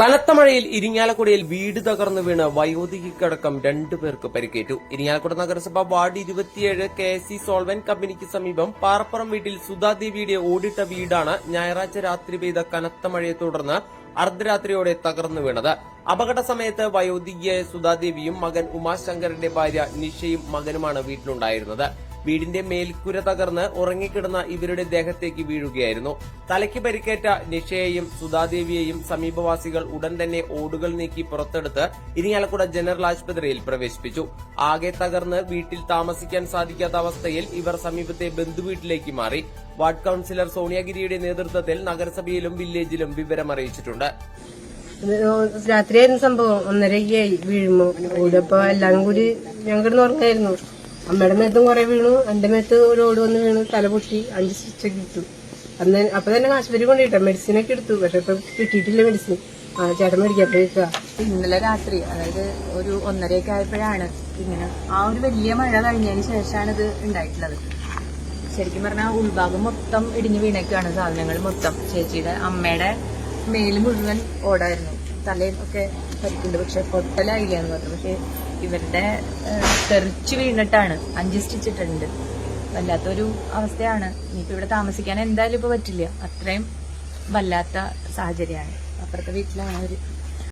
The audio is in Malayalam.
കനത്ത മഴയിൽ ഇരിങ്ങാലക്കുടയിൽ വീട് തകർന്നു വീണ് വയോധികടക്കം രണ്ടു പേർക്ക് പരിക്കേറ്റു. ഇരിങ്ങാലക്കുട നഗരസഭ വാർഡ് ഇരുപത്തിയേഴ് കെ സി സോൾവൻ കമ്പനിക്ക് സമീപം പാറപ്പുറം വീട്ടിൽ സുധാദേവിയുടെ ഓടിട്ട വീടാണ് ഞായറാഴ്ച രാത്രി പെയ്ത കനത്ത മഴയെ തുടർന്ന് അർദ്ധരാത്രിയോടെ തകർന്നു വീണത്. അപകട സമയത്ത് വയോധികയായ സുധാദേവിയും മകൻ ഉമാശങ്കറിന്റെ ഭാര്യ നിഷയും മകനുമാണ് വീട്ടിലുണ്ടായിരുന്നത്. വീടിന്റെ മേൽക്കുര തകർന്ന് ഉറങ്ങിക്കിടന്ന ഇവരുടെ ദേഹത്തേക്ക് വീഴുകയായിരുന്നു. തലയ്ക്ക് പരിക്കേറ്റ നിഷയെയും സുധാദേവിയെയും സമീപവാസികൾ ഉടൻ തന്നെ ഓടുകൾ നീക്കി പുറത്തെടുത്ത് ഇരിങ്ങാലക്കുട ജനറൽ ആശുപത്രിയിൽ പ്രവേശിപ്പിച്ചു. ആകെ തകർന്ന് വീട്ടിൽ താമസിക്കാൻ സാധിക്കാത്ത അവസ്ഥയിൽ ഇവർ സമീപത്തെ ബന്ധുവീട്ടിലേക്ക് മാറി. വാർഡ് കൌൺസിലർ സോണിയാഗിരിയുടെ നേതൃത്വത്തിൽ നഗരസഭയിലും വില്ലേജിലും വിവരം അറിയിച്ചിട്ടുണ്ട്. രാത്രിയായിരുന്നു സംഭവം. ഒന്നരയ്ക്കായി വീഴുമ്പോ ഓടിയപ്പോ എല്ലാരും കൂടി ഞങ്ങൾ ഉറങ്ങായിരുന്നു. അമ്മയുടെ മേത്തും കുറെ വീണു എന്റെ മേത്ത് ഒരു ഓട് വന്ന് വീണു തല പൊട്ടി അഞ്ച് സ്റ്റിച്ചൊക്കെ കിട്ടു അന്ന് അപ്പൊ തന്നെ ആശുപത്രി കൊണ്ടിട്ടാ മെഡിസിൻ ഒക്കെ എടുത്തു പക്ഷെ ഇപ്പൊ കിട്ടിയിട്ടില്ല മെഡിസിൻ ആ ചേട്ടൻ മേടിക്കാൻ പോയിക്കാ ഇന്നലെ രാത്രി അതായത് ഒരു ഒന്നരയൊക്കെ ആയപ്പോഴാണ് ഇങ്ങനെ ആ ഒരു വലിയ മഴ കഴിഞ്ഞതിന് ശേഷമാണ് ഇത് ഉണ്ടായിട്ടുള്ളത്. ശരിക്കും പറഞ്ഞാൽ ഉൾഭാഗം മൊത്തം ഇടിഞ്ഞു വീണേക്കാണ് സാധനങ്ങൾ മൊത്തം. ചേച്ചിയുടെ അമ്മയുടെ മേൽ മുഴുവൻ ഓടായിരുന്നു. തലയിൽ ഒക്കെ പരിക്കുണ്ട് പക്ഷെ പൊട്ടലായില്ല എന്ന് പറഞ്ഞു പക്ഷെ ഇവരുടെ തെറിച്ച് വീണിട്ടാണ് അഞ്ച് സ്റ്റിച്ചിട്ടുണ്ട് വല്ലാത്തൊരു അവസ്ഥയാണ്. ഇനിയിപ്പോ ഇവിടെ താമസിക്കാൻ എന്തായാലും ഇപ്പൊ പറ്റില്ല. അത്രയും വല്ലാത്ത സാഹചര്യമാണ്. അപ്പുറത്തെ വീട്ടിലാണ് അവർ.